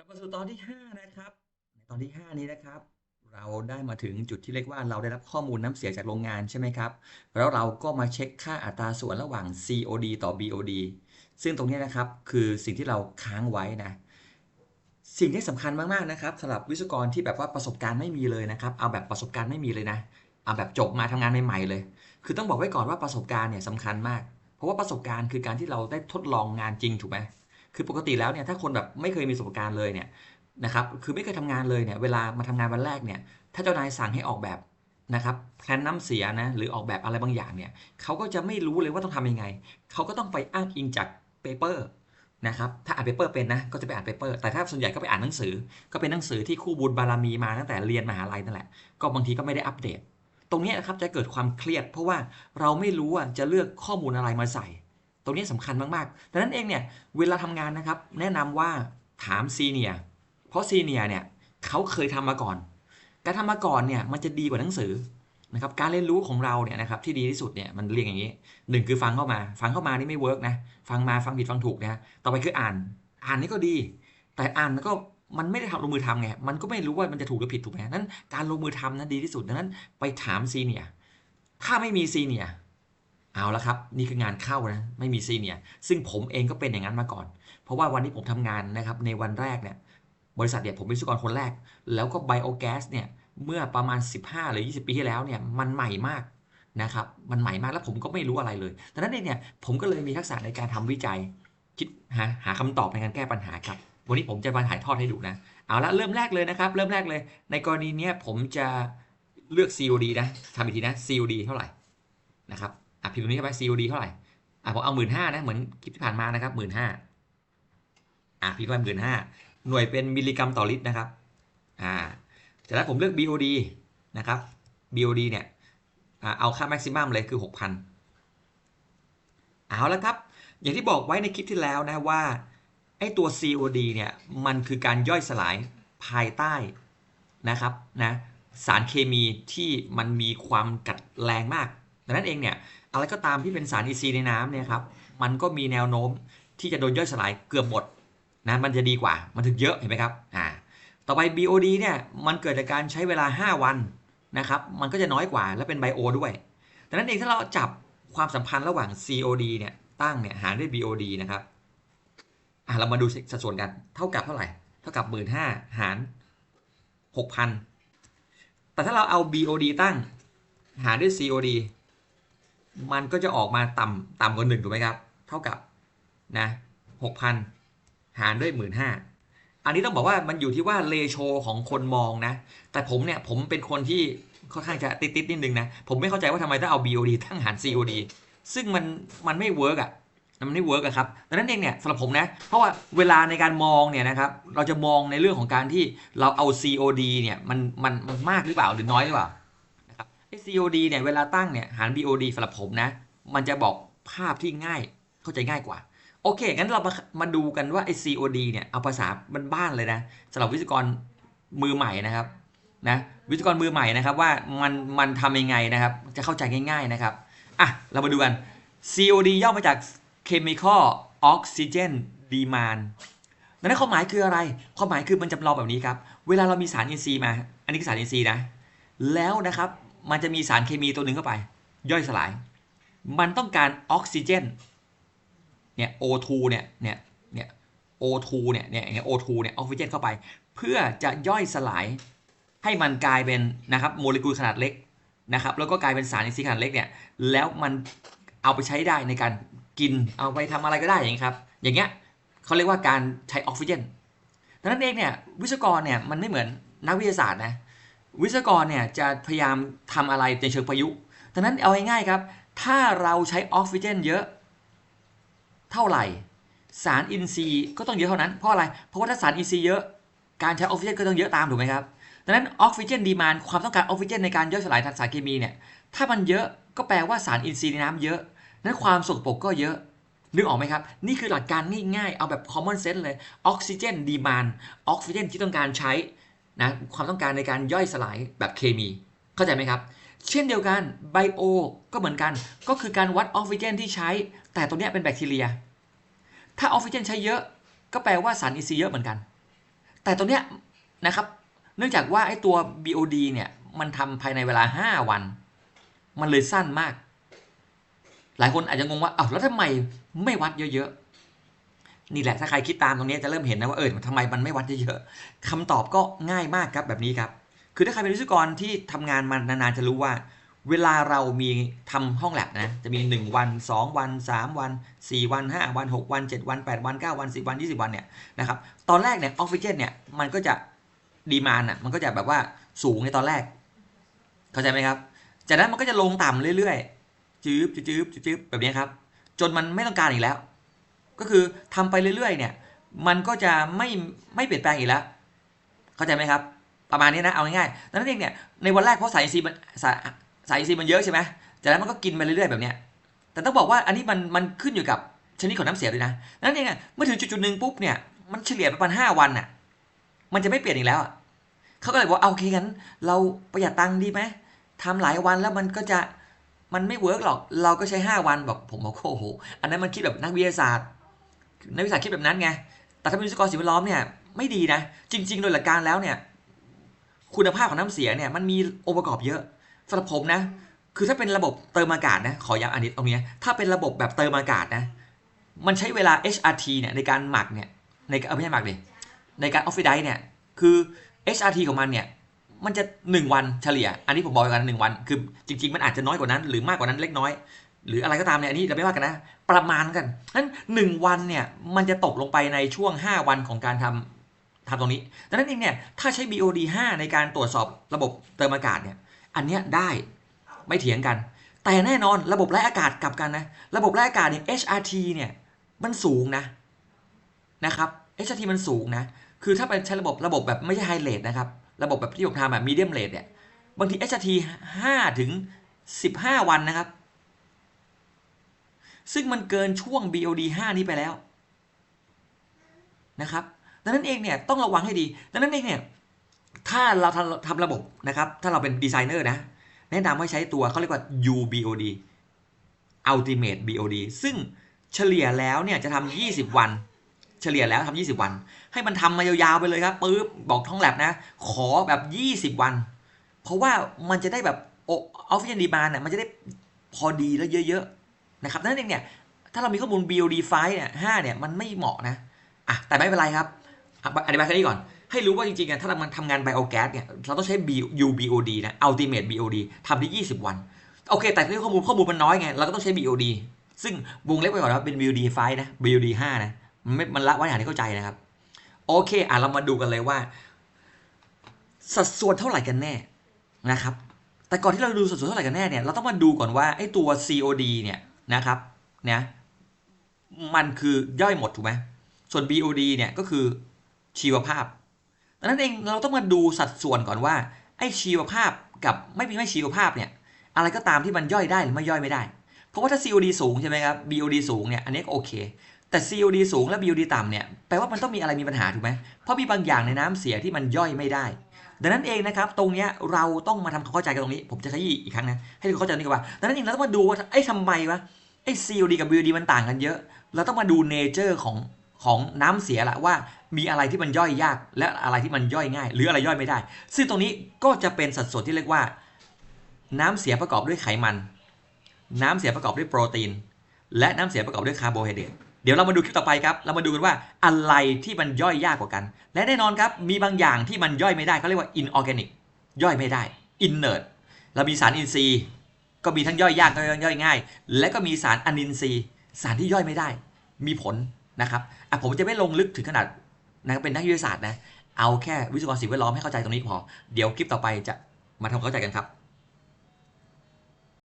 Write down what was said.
ลับมาสู่ตอนที่ 5 นะครับ ในตอนที่ 5 นี้นะครับ เราได้มาถึงจุดที่เรียกว่าเราได้รับข้อมูลน้ำเสียจากโรงงานใช่ไหมครับ แล้วเราก็มาเช็คค่าอัตราส่วนระหว่าง COD ต่อ BOD ซึ่งตรงนี้นะครับคือสิ่งที่เราค้างไว้นะสิ่งที่สำคัญมากๆนะครับสำหรับวิศวกรที่แบบว่าประสบการณ์ไม่มีเลยนะครับเอาแบบประสบการณ์ไม่มีเลยนะเอาแบบจบมาทำงานใหม่ๆเลย คือต้องบอกไว้ก่อนว่าประสบการณ์เนี่ยสำคัญมาก เพราะว่าประสบการณ์คือการที่เราได้ทดลองงานจริงถูกไหม คือปกติแล้วเนี่ยถ้าคนแบบไม่เคยมีประสบการณ์เลยเนี่ยนะครับคือไม่เคยทำงานเลยเนี่ยเวลามาทำงานวันแรกเนี่ยถ้าเจ้านายสั่งให้ออกแบบนะครับแพลนน้ำเสียนะหรือออกแบบอะไรบางอย่างเนี่ยเขาก็จะไม่รู้เลยว่าต้องทำยังไงเขาก็ต้องไปอ้างอิงจากเปเปอร์นะครับถ้าอ่านเปเปอร์เป็นนะก็จะไปอ่านเปเปอร์แต่ถ้าส่วนใหญ่ก็ไปอ่านหนังสือ ก็เป็นหนังสือที่คู่บุญบารมีมาตั้งแต่เรียนมหาลัยนั่นแหละก็บางทีก็ไม่ได้อัปเดต ตรงนี้นะครับจะเกิดความเครียด เพราะว่าเราไม่รู้ว่าจะเลือกข้อมูลอะไรมาใส่ ตรงนี้สำคัญมากๆดังนั้นเองเนี่ยเวลาทำงานนะครับ แนะนำว่าถามซีเนียเพราะซีเนียเนี่ยเขาเคยทำมาก่อน การทำมาก่อนเนี่ยมันจะดีกว่าหนังสือนะครับการเรียนรู้ของเราเนี่ยนะครับที่ดีที่สุดเนี่ยมันเรียงอย่างนี้หนึ่งคือฟังเข้ามา ฟังเข้ามานี่ไม่เวิร์กนะฟังมาฟังผิดฟังถูกนะต่อไปคืออ่าน อ่านนี่ก็ดี แต่อ่านแล้วก็มันไม่ได้ทำลงมือทำไงมันก็ไม่รู้ว่ามันจะถูกหรือผิดถูกไหมนั้นการลงมือทำนั้นดีที่สุดดังนั้นไปถามซีเนียถ้าไม่มีซีเนีย เอาละครับ นี่คืองานเข้านะ ไม่มีซีเนียซึ่งผมเองก็เป็นอย่างนั้นมาก่อน เพราะว่าวันที่ผมทำงานนะครับ ในวันแรกเนี่ย บริษัทเนี่ยผมเป็นวิศวกรคนแรก แล้วก็ไบโอแก๊สเนี่ย เมื่อประมาณ 15 หรือ 20 ปีที่แล้วเนี่ย มันใหม่มากนะครับ มันใหม่มากแล้วผมก็ไม่รู้อะไรเลยดังนั้นเองเนี่ย ผมก็เลยมีทักษะในการทำวิจัย คิดหาหาคำตอบในการแก้ปัญหาครับ วันนี้ผมจะมาถ่ายทอดให้ดูนะ เอาละเริ่มแรกเลยนะครับ เริ่มแรกเลย ในกรณีเนี้ยผมจะเลือก COD นะทำอีกทีนะ COD เท่าไหร่นะครับ อะพิมพ์ตรงนี้เข้าไป COD เท่าไหร่อะผมเอาหมื่นห้านะเหมือนคลิปที่ผ่านมานะครับหมื่นห้าอะพิมพ์ไปหมื่นห้าหน่วยเป็นมิลลิกรัมต่อลิตรนะครับอ่าจากนั้นผมเลือก BOD นะครับ BOD เนี่ยอ่าเอาค่าแม็กซิมัมเลยคือ 6,000 เอาแล้วครับ อย่างที่บอกไว้ในคลิปที่แล้วนะว่าไอ้ตัว COD เนี่ยมันคือการย่อยสลายภายใต้นะครับนะสารเคมีที่มันมีความกัดแรงมาก ดังนั้นเองเนี่ยอะไรก็ตามที่เป็นสาร EC ในน้ำเนี่ยครับมันก็มีแนวโน้มที่จะโดนย่อยสลายเกือบหมดนะมันจะดีกว่ามันถึงเยอะเห็นไหมครับอ่าต่อไป BOD เนี่ยมันเกิดจากการใช้เวลา 5 วันนะครับมันก็จะน้อยกว่าและเป็นไบโอด้วยดังนั้นเองถ้าเราจับความสัมพันธ์ระหว่าง COD เนี่ยตั้งเนี่ยหารด้วย BOD นะครับอะเรามาดูสัดส่วนกันเท่ากับเท่าไหร่ เท่ากับ 1 5ื่นหาร 6,000 แต่ถ้าเราเอา BOD ตั้งหารด้วย COD มันก็จะออกมาต่ำต่ำกว่าหนึ่งถูกไหมครับ เท่ากับนะหกพันหารด้วยหมื่นห้าอันนี้ต้องบอกว่ามันอยู่ที่ว่าเลโชของคนมองนะ แต่ผมเนี่ยผมเป็นคนที่ค่อนข้างจะติดติดนิดนึงนะ ผมไม่เข้าใจว่าทำไมต้องเอา BOD ตั้งหาร COD ซึ่งมันมันไม่เวิร์กอะมันไม่เวิร์กอะครับดังนั้นเองเนี่ยสำหรับผมนะ เพราะว่าเวลาในการมองเนี่ยนะครับ เราจะมองในเรื่องของการที่เราเอา COD เนี่ยมันมันมันมากหรือเปล่าหรือน้อยหรือเปล่า ไอ้ COD เนี่ยเวลาตั้งเนี่ยหาร BOD สำหรับผมนะ มันจะบอกภาพที่ง่ายเข้าใจง่ายกว่า โอเค งั้นเรามามาดูกันว่าไอ้ COD เนี่ยเอาภาษาบ้านๆเลยนะสำหรับวิศวกรมือใหม่นะครับนะวิศวกรมือใหม่นะครับว่ามันมันทำยังไงนะครับ จะเข้าใจง่าย ๆนะครับอะเรามาดูกัน COD ย่อมาจาก Chemical Oxygen Demand ดังนั้นความหมายคืออะไร ความหมายคือมันจำลองแบบนี้ครับ เวลาเรามีสารอินทรีย์มา อันนี้คือสารอินทรีย์นะ แล้วนะครับ มันจะมีสารเคมีตัวหนึ่งเข้าไป ย่อยสลาย มันต้องการออกซิเจนเนี่ย O2 เนี่ยเนี่ยเนี่ย O2 เนี่ยเนี่ยอย่างเงี้ย O2 เนี่ยออกซิเจนเข้าไป เพื่อจะย่อยสลายให้มันกลายเป็นนะครับโมเลกุลขนาดเล็กนะครับแล้วก็กลายเป็นสารอินทรีย์ขนาดเล็กเนี่ยแล้วมันเอาไปใช้ได้ในการกินเอาไปทำอะไรก็ได้อย่างนี้ครับอย่างเงี้ยเขาเรียกว่าการใช้ออกซิเจนดังนั้นเองเนี่ยวิศวกรเนี่ยมันไม่เหมือนนักวิทยาศาสตร์นะ วิศวกรเนี่ยจะพยายามทำอะไรในเชิงประยุกต์ดังนั้นเอาง่ายๆครับ ถ้าเราใช้ออกซิเจนเยอะเท่าไหร่ สารอินทรีย์ก็ต้องเยอะเท่านั้น เพราะอะไร เพราะว่าถ้าสารอินทรีย์เยอะ การใช้ออกซิเจนก็ต้องเยอะตามถูกไหมครับ ดังนั้นออกซิเจนดีมานความต้องการออกซิเจนในการย่อยสลายทางสารเคมีเนี่ย ถ้ามันเยอะก็แปลว่าสารอินทรีย์ในน้ำเยอะ นั้นความสกปรกก็เยอะ นึกออกไหมครับ นี่คือหลักการง่ายๆ เอาแบบ common sense เลย ออกซิเจนดีมานออกซิเจนที่ต้องการใช้ นะความต้องการในการย่อยสลายแบบเคมี เข้าใจไหมครับ เช่นเดียวกันไบโอก็เหมือนกัน ก็คือการวัดออกซิเจนที่ใช้ แต่ตัวเนี้ยเป็นแบคทีเรีย ถ้าออกซิเจนใช้เยอะ ก็แปลว่าสารอินทรีย์เยอะเหมือนกัน แต่ตัวเนี้ยนะครับ เนื่องจากว่าไอ้ตัว BOD เนี่ยมันทำภายในเวลา 5 วัน มันเลยสั้นมาก หลายคนอาจจะงงว่าอ้าวแล้วทำไมไม่วัดเยอะ นี่แหละถ้าใครคิดตามตรงนี้จะเริ่มเห็นนะว่าเออทำไมมันไม่วัดเยอะๆคำตอบก็ง่ายมากครับแบบนี้ครับ คือถ้าใครเป็นวิศวกรที่ทำงานมานานๆจะรู้ว่า เวลาเรามีทำห้องแลบนะจะมี 1 วัน 2 วัน 3 วัน 4 วัน 5 วัน 6 วัน 7 วัน 8 วัน 9 วัน 10 วัน 20 วันเนี่ยนะครับตอนแรกเนี่ยออกซิเจนเนี่ยมันก็จะดีมานอะมันก็จะแบบว่าสูงในตอนแรก เข้าใจไหมครับ จากนั้นมันก็จะลงต่ำเรื่อยๆจืบจืบจืบจืบแบบนี้ครับจนมันไม่ต้องการอีกแล้ว ก็คือทำไปเรื่อยๆ เนี่ยมันก็จะไม่ไม่เปลี่ยนแปลงอีกแล้ว เข้าใจไหมครับ ประมาณนี้นะเอาง่ายๆดังนั้นเองเนี่ยในวันแรกเพราะสายซีมันสายสายซีมันเยอะใช่ไหมจากนั้นมันก็กินไปเรื่อยๆแบบเนี้ยแต่ต้องบอกว่าอันนี้มันมันขึ้นอยู่กับชนิดของน้ำเสียด้วยนะดังนั้นเองเมื่อถึงจุดๆหนึ่งปุ๊บเนี่ยมันเฉลี่ยประมาณห้าวันน่ะมันจะไม่เปลี่ยนอีกแล้วอะเขาก็เลยบอกว่าเอาโอเคงั้นเราประหยัดตังค์ดีไหมทำหลายวันแล้วมันก็จะมันไม่เวิร์กหรอก เราก็ใช้ 5 วันบอกผมบอกโอ้โห อันนั้นมันคิดแบบนักวิทยาศาสตร์ นักวิทยาศาสตร์คิดแบบนั้นไง แต่ถ้าเป็นวิศวกรสิ่งแวดล้อมเนี่ยไม่ดีนะ จริง ๆ โดยหลักการแล้วเนี่ย คุณภาพของน้ำเสียเนี่ยมันมีองค์ประกอบเยอะสำหรับผมนะ คือถ้าเป็นระบบเติมอากาศนะ ขอย้ำอันนี้ตรงนี้ ถ้าเป็นระบบแบบเติมอากาศนะ มันใช้เวลา HRT เนี่ยในการหมักเนี่ย ในเออไม่ใช่หมักดิ ในการออฟฟิไดเนี่ย คือ HRT ของมันเนี่ย มันจะ 1 วันเฉลี่ย อันนี้ผมบอกกันหนึ่งวัน คือจริง ๆ มันอาจจะน้อยกว่านั้น หรือมากกว่านั้นเล็กน้อย หรืออะไรก็ตามเนี่ยอันนี้เราไม่ว่ากันนะ ประมาณกันนั้น1วันเนี่ยมันจะตกลงไปในช่วง 5 วันของการทำทำตรงนี้ดังนั้นเองเนี่ยถ้าใช้ BOD 5 ในการตรวจสอบระบบเติมอากาศเนี่ยอันเนี้ยได้ไม่เถียงกัน แต่แน่นอนระบบไร้อากาศกลับกันนะระบบไร้อากาศเนี่ย HRT เนี่ยมันสูงนะนะครับ HRT มันสูงนะคือถ้าเป็นใช้ระบบระบบแบบไม่ใช่ไฮเลทนะครับระบบแบบที่ผมทำแบบมีเดียมเลทเนี่ยบางที HRT 5ถึง 15 วันนะครับ ซึ่งมันเกินช่วง BOD 5 นี้ไปแล้วนะครับดังนั้นเองเนี่ยต้องระวังให้ดี ดังนั้นเองเนี่ยถ้าเราทำระบบนะครับ ถ้าเราเป็นดีไซเนอร์นะ แนะนำให้ใช้ตัวเขาเรียกว่า UBOD Ultimate BOD ซึ่งเฉลี่ยแล้วเนี่ยจะทำ20 วัน เฉลี่ยแล้วทำ20 วัน ให้มันทำมายาวๆไปเลยครับปึ๊บบอกท้องแลบนะ ขอแบบ 20 วัน เพราะว่ามันจะได้แบบออฟฟิศดีมานเนี่ยมันจะได้พอดีแล้วเยอะๆ นะครับนั่นเองเนี่ยถ้าเรามีข้อมูล BOD ไฟเนี่ย5เนี่ยมันไม่เหมาะนะอะแต่ไม่เป็นไรครับอธิบายแค่นี้ก่อน ให้รู้ว่าจริงๆอะถ้าเรามันทำงานไบโอแก๊สเนี่ยเราต้องใช้ UBOD นะ Ultimate BOD ทำได้ 20 วัน โอเค แต่ข้อมูลข้อมูลมันน้อยไงเราก็ต้องใช้ BOD ซึ่งวงเล็บไว้ก่อนว่าเป็น BOD ไฟนะ BOD 5นะมันไม่มันละไว้อย่างที่เข้าใจนะครับ โอเคอะเรามาดูกันเลยว่า สัดส่วนเท่าไหร่กันแน่นะครับแต่ก่อนที่เราดูสัดส่วนเท่าไหร่กันแน่เนี่ยเราต้องมาดูก่อนว่าไอ้ตัว COD เนี่ย นะครับนะมันคือย่อยหมดถูกไหมส่วน BOD เนี่ยก็คือชีวภาพดังนั้นเองเราต้องมาดูสัดส่วนก่อนว่าไอ้ชีวภาพกับไม่มีไม่ชีวภาพเนี่ยอะไรก็ตามที่มันย่อยได้หรือไม่ย่อยไม่ได้ เพราะว่าถ้า COD สูงใช่ไหมครับ BOD สูงเนี่ยอันนี้ก็โอเค แต่ COD สูงและ BOD ต่ำเนี่ยแปลว่ามันต้องมีอะไรมีปัญหาถูกไหมเพราะมีบางอย่างในน้ำเสียที่มันย่อยไม่ได้ ดังนั้นเองนะครับตรงเนี้ยเราต้องมาทำความเข้าใจกันตรงนี้ ผมจะขยี้อีกครั้งนะให้ทุกคนเข้าใจนี่ก่อนว่าดังนั้นเองเราต้องมาดูว่าไอ้ทำไมวะ ไอ้ COD กับ BOD มันต่างกันเยอะ เราต้องมาดูเนเจอร์ของของน้ำเสียละว่ามีอะไรที่มันย่อยยาก และอะไรที่มันย่อยง่าย หรืออะไรย่อยไม่ได้ ซึ่งตรงนี้ก็จะเป็นสัดส่วนที่เรียกว่า น้ำเสียประกอบด้วยไขมัน น้ำเสียประกอบด้วยโปรตีน และน้ำเสียประกอบด้วยคาร์โบไฮเดรตเดี๋ยวเรามาดูคลิปต่อไปครับ เรามาดูกันว่าอะไรที่มันย่อยยากกว่ากัน และแน่นอนครับ มีบางอย่างที่มันย่อยไม่ได้เขาเรียกว่า inorganic ย่อยไม่ได้ inert เรามีสารอินทรีย์ ก็มีทั้งย่อยยากก็ย่อยง่าย และก็มีสารอนินทรีย์ สารที่ย่อยไม่ได้ มีผลนะครับอะผมจะไม่ลงลึกถึงขนาดนะเป็นนักวิทยาศาสตร์นะเอาแค่วิศวกรสิ่งแวดล้อมให้เข้าใจตรงนี้พอ เดี๋ยวคลิปต่อไปจะมาทำความเข้าใจกันครับ